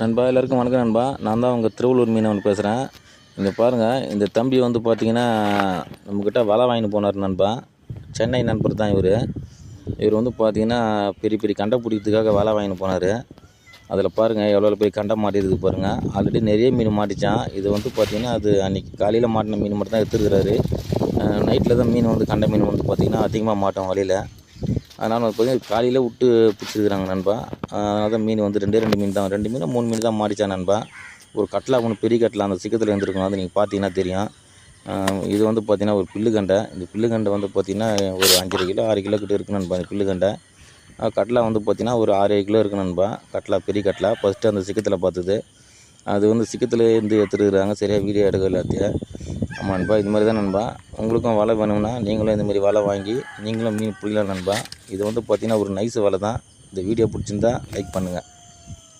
நண்பா எல்லாருக்கும் வணக்கம் நண்பா. நான் தான் உங்கள் திருவள்ளூர் மீனவன் பேசுகிறேன் இங்கே பாருங்கள் இந்த தம்பி வந்து பார்த்தீங்கன்னா நம்மக்கிட்ட வலை வாங்கிட்டு போனார் நண்பா. சென்னை நண்பர் தான் இவர். இவர் வந்து பார்த்தீங்கன்னா பெரிய பெரிய கண்டை பிடிக்கிறதுக்காக வலை வாங்கிட்டு போனார். அதில் பாருங்கள் எவ்வளோ போய் கண்டை மாட்டிருக்கு பாருங்கள் ஆல்ரெடி நிறைய மீன் மாட்டிச்சான். இது வந்து பார்த்திங்கன்னா அது அன்றைக்கி காலையில் மாட்டின மீன் மட்டும் தான் எடுத்துருக்கிறாரு நைட்டில் தான் மீன் வந்து கண்டை மீன் வந்து பார்த்திங்கன்னா அதிகமாக மாட்டோம் வலையில். அதனால் பார்த்தீங்கன்னா காலையில் விட்டு பிடிச்சிருக்கிறாங்க நண்பா. அதனால தான் மீன் வந்து ரெண்டே ரெண்டு மீன் தான். ரெண்டு மீன் மூணு மீன் தான் மாடிச்சா நண்பா. ஒரு கட்லா ஒன்று பெரிய கட்லா அந்த சிக்கத்தில் இருந்திருக்கும். அது நீங்கள் பார்த்தீங்கன்னா தெரியும். இது வந்து பார்த்தீங்கன்னா ஒரு பில்லுகண்டை இந்த பில்லுகண்டை வந்து பார்த்தீங்கன்னா ஒரு அஞ்சரை கிலோ ஆறு கிலோ கிட்ட இருக்கு நண்பா இந்த பில்லுகண்டை கட்லா வந்து பார்த்தீங்கன்னா ஒரு ஆறு கிலோ இருக்கு நண்பா. கட்லா பெரிய கட்லா ஃபஸ்ட்டு அந்த சிக்கத்தில் பார்த்தது. அது வந்து சிக்கத்தில் இருந்து எடுத்துருக்குறாங்க. சரியாக வீடியோ எடுக்க எல்லாத்தையும். ஆமாம் நண்பா இது மாதிரி தான் நண்பா. உங்களுக்கும் வலை வேணும்னா நீங்களும் இந்த மாதிரி வலை வாங்கி நீங்களும் மீன் பிடிக்கலாம் நண்பா. இது வந்து பார்த்திங்கன்னா ஒரு நைஸ் வலை தான். இந்த வீடியோ பிடிச்சிருந்தா லைக் பண்ணுங்கள்